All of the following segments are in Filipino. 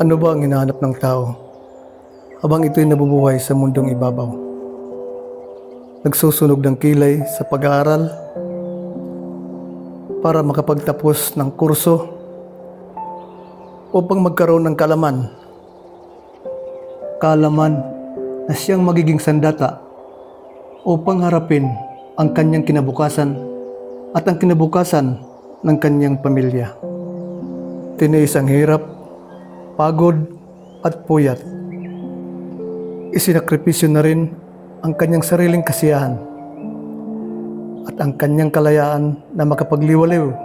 Ano ba ang hinahanap ng tao habang ito'y nabubuhay sa mundong ibabaw? Nagsusunog ng kilay sa pag-aaral para makapagtapos ng kurso upang magkaroon ng kalaman. Kalaman na siyang magiging sandata upang harapin ang kanyang kinabukasan at ang kinabukasan ng kanyang pamilya. Tiniis ang hirap, pagod at puyat. Isinakripisyo na rin ang kanyang sariling kasiyahan at ang kanyang kalayaan na makapagliwaliw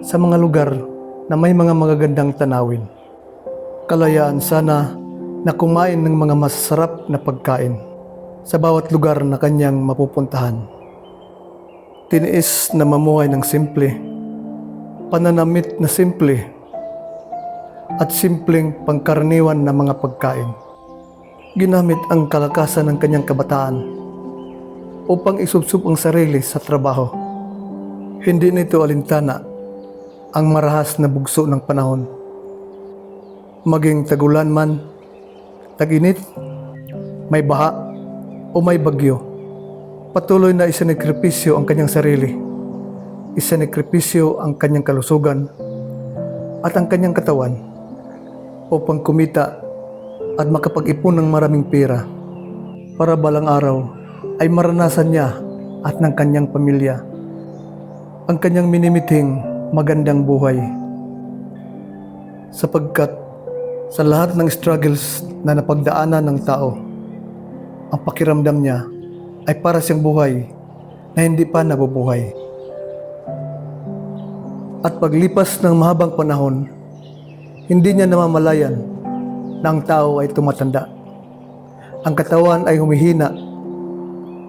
sa mga lugar na may mga magagandang tanawin. Kalayaan sana na kumain ng mga masasarap na pagkain sa bawat lugar na kanyang mapupuntahan. Tiniis na mamuhay ng simple, pananamit na simple, at simpleng pangkaraniwan na mga pagkain. Ginamit ang kalakasan ng kanyang kabataan upang isubsob ang sarili sa trabaho. Hindi nito alintana ang marahas na bugso ng panahon. Maging tagulan man, tag-init, may baha o may bagyo. Patuloy na isinagkripisyo ang kanyang sarili. Isinagkripisyo ang kanyang kalusugan at ang kanyang katawan upang kumita at makapag-ipon ng maraming pera para balang araw ay maranasan niya at ng kanyang pamilya ang kanyang minimithing magandang buhay. Sapagkat sa lahat ng struggles na napagdaanan ng tao, ang pakiramdam niya ay para siyang buhay na hindi pa nabubuhay. At paglipas ng mahabang panahon, hindi niya namamalayan na ang tao ay tumatanda. Ang katawan ay humihina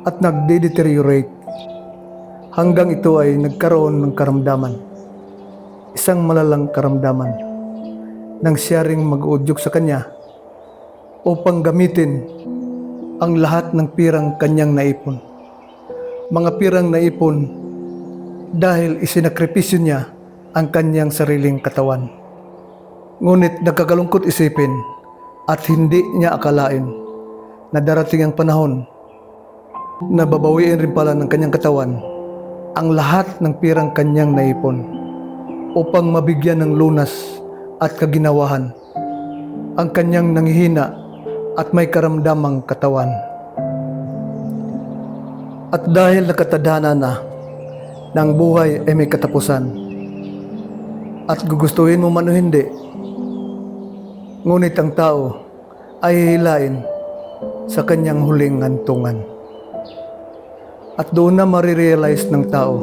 at nagde-deteriorate hanggang ito ay nagkaroon ng karamdaman. Isang malalang karamdaman nang siya ring mag-uudyok sa kanya upang gamitin ang lahat ng pirang kanyang naipon. Mga pirang naipon dahil isinakripisyo niya ang kanyang sariling katawan. Ngunit nagkakalungkot isipin at hindi niya akalain na darating ang panahon na babawiin rin pala ng kanyang katawan ang lahat ng pirang kanyang naipon upang mabigyan ng lunas at kaginawahan ang kanyang nanghihina at may karamdamang katawan. At dahil nakatadhana na ang buhay ay may katapusan at gugustuhin mo man o hindi, ngunit ang tao ay hihilain sa kanyang huling hantungan. At doon na marirealize ng tao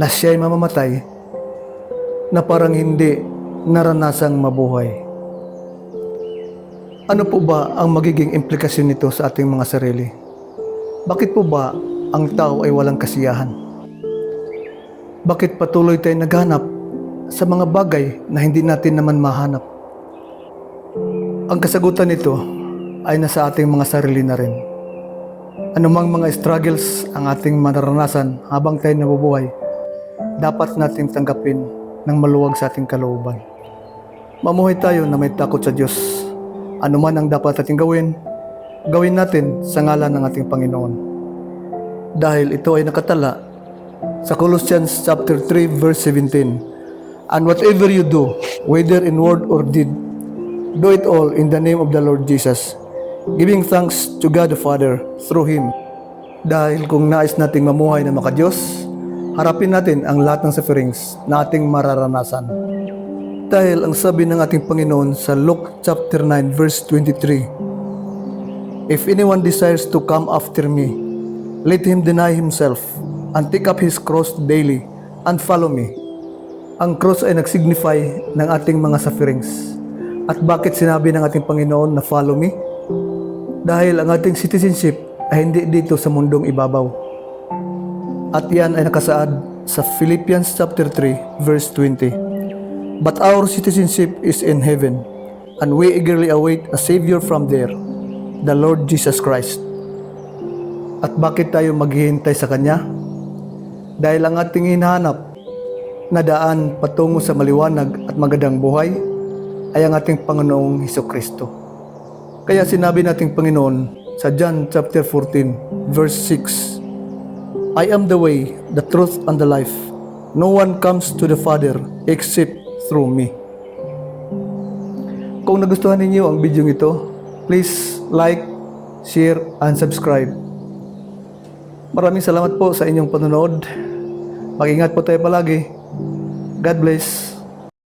na siya ay mamamatay na parang hindi naranasang mabuhay. Ano po ba ang magiging implikasyon nito sa ating mga sarili? Bakit po ba ang tao ay walang kasiyahan? Bakit patuloy tayong naghanap sa mga bagay na hindi natin naman mahanap? Ang kasagutan nito ay nasa ating mga sarili na rin. Anumang mga struggles ang ating mararanasan habang tayo nabubuhay, dapat nating tanggapin ng maluwag sa ating kalooban. Mamuhay tayo na may takot sa Diyos. Ano man ang dapat nating gawin, gawin natin sa ngalan ng ating Panginoon. Dahil ito ay nakatala sa Colossians chapter 3 verse 17. And whatever you do, whether in word or deed, do it all in the name of the Lord Jesus, giving thanks to God the Father through Him. Dahil kung nais nating mamuhay na makadiyos, harapin natin ang lahat ng sufferings na ating mararanasan. Dahil ang sabi ng ating Panginoon sa Luke chapter 9 verse 23, If anyone desires to come after me, let him deny himself and take up his cross daily and follow me. Ang cross ay nagsignify ng ating mga sufferings. At bakit sinabi ng ating Panginoon na follow me? Dahil ang ating citizenship ay hindi dito sa mundong ibabaw. At yan ay nakasaad sa Philippians chapter 3 verse 20. But our citizenship is in heaven, and we eagerly await a Savior from there, the Lord Jesus Christ. At bakit tayo maghihintay sa Kanya? Dahil ang ating hinahanap na daan patungo sa maliwanag at magandang buhay ay ang ating Panginoong Heso Kristo. Kaya sinabi nating Panginoon sa John chapter 14 verse 6, I am the way, the truth, and the life. No one comes to the Father except through me. Kung nagustuhan ninyo ang video ito, please like, share, and subscribe. Maraming salamat po sa inyong panonood. Mag-ingat po tayo palagi. God bless.